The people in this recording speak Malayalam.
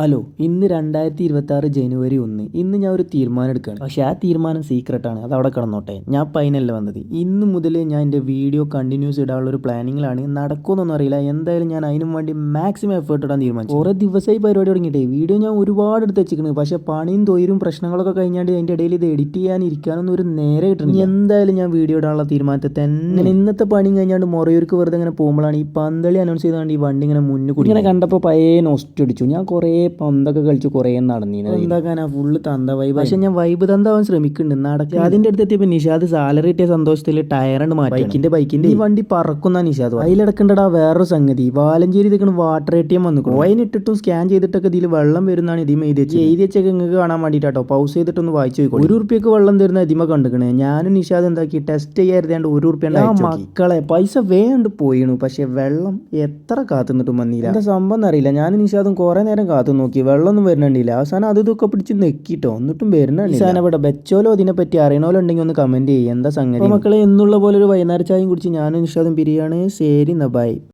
ഹലോ ഇന്ന് രണ്ടായിരത്തി ഇരുപത്തി ആറ് ജനുവരി ഒന്ന്. ഇന്ന് ഞാൻ ഒരു തീരുമാനം എടുക്കുകയാണ്. പക്ഷേ ആ തീരുമാനം സീക്രട്ടാണ് അത് അവിടെ കിടന്നോട്ടെ. ഞാൻ പൈനല്ല വന്നത്. ഇന്ന് മുതൽ ഞാൻ എന്റെ വീഡിയോ കണ്ടിന്യൂസ് ഇടാനുള്ള ഒരു പ്ലാനിങ്ങിലാണ് നടക്കുമെന്നൊന്നും അറിയില്ല. എന്തായാലും ഞാൻ അതിനും വേണ്ടി മാക്സിമം എഫേർട്ട് ഇടാൻ തീരുമാനിച്ചു. കുറേ ദിവസമായി പരിപാടി തുടങ്ങിയിട്ടേ. വീഡിയോ ഞാൻ ഒരുപാട് എടുത്ത് വെച്ചിരിക്കുന്നത് പക്ഷേ പണിയും തൊയിലും പ്രശ്നങ്ങളൊക്കെ കഴിഞ്ഞാണ്ട് അതിന്റെ ഇടയിൽ ഇത് എഡിറ്റ് ചെയ്യാൻ ഇരിക്കാനൊന്നും ഒരു നേരെ കിട്ടുന്നില്ല. എന്തായാലും ഞാൻ വീഡിയോ ഇടാനുള്ള തീരുമാനത്തെ തന്നെ. ഇന്നത്തെ പണിയും കഴിഞ്ഞാണ്ട് മൊറയൂർക്ക് വെറുതെ ഇങ്ങനെ പോകുമ്പോഴാണ് ഈ പന്തളി അനൗൺസ് ചെയ്താണ്ട് ഈ വണ്ടി ഇങ്ങനെ മുന്നിൽ കൂടി ഇങ്ങനെ കണ്ടപ്പോൾ പഴയ നോസ്റ്റ് അടിച്ചു. ഞാൻ കുറേ പന്തൊക്കെ കളിച്ച് കുറേ നടന്നിരുന്നത് എന്താക്കാനാ ഫുള്ള് തന്ത വൈബ് പക്ഷെ ഞാൻ വൈബ് തന്താവാൻ ശ്രമിക്കുന്നുണ്ട്. നടക്കുക അതിന്റെ അടുത്ത് എത്തിയപ്പോ നിഷാദ് സാലറി കിട്ടിയ സന്തോഷത്തിൽ ടയറുണ്ട് മാറ്റി ബൈക്കിന്റെ ബൈക്കിന്റെ. ഈ വണ്ടി പറക്കുന്ന നിഷാദ് അതിലടക്കണ്ടടാ വേറൊരു സംഗതി. വാലഞ്ചേരി നിൽക്കുന്ന വാട്ടർ എ ടി എം വന്നു കോയിനിട്ടിട്ടും സ്കാൻ ചെയ്തിട്ടൊക്കെ ഇതിൽ വെള്ളം വരുന്നതാണ് ഇതിമ എഴുതി വെച്ചത്. എഴുതി വെച്ചൊക്കെ നിങ്ങൾക്ക് കാണാൻ വേണ്ടിയിട്ടോ പൗസ് ചെയ്തിട്ടൊന്ന് വായിച്ചു പോയി ഒരു ഉറുപ്പ്യക്ക് വെള്ളം തരുന്ന ഇതിമ കണ്ടുക്കണേ. ഞാനും നിഷാദ് എന്താക്കി? ടെസ്റ്റ് ചെയ്യാറുണ്ട് ഒരു ഉറുപ്പ്യ മക്കളെ പൈസ വേണ്ട പോയിണു. പക്ഷെ വെള്ളം എത്ര കാത്തുനിന്നിട്ടും വന്നില്ല എന്താ സംഭവം അറിയില്ല ഞാൻ നിഷാദും കുറെ നേരം കാത്തു നോക്കി വെള്ളമൊന്നും വരുന്നുണ്ടില്ല അവസാനം അത് ഇതൊക്കെ പിടിച്ച് നെക്കിട്ടോ എന്നിട്ടും വരുന്നുണ്ട് സാധനം ഇവിടെ ബെച്ചോലോ ഇതിനെപ്പറ്റി അറിയണോലോ ഉണ്ടെങ്കിൽ ഒന്ന് കമന്റ് ചെയ്യും. എന്താ സംഗതി? മക്കളെ എന്നുള്ള പോലെ ഒരു വൈകുന്നേരം ചായയും കുടിച്ച് ഞാനും നിഷാദും പിരിയാണ് ശരി എന്നാ ബൈ.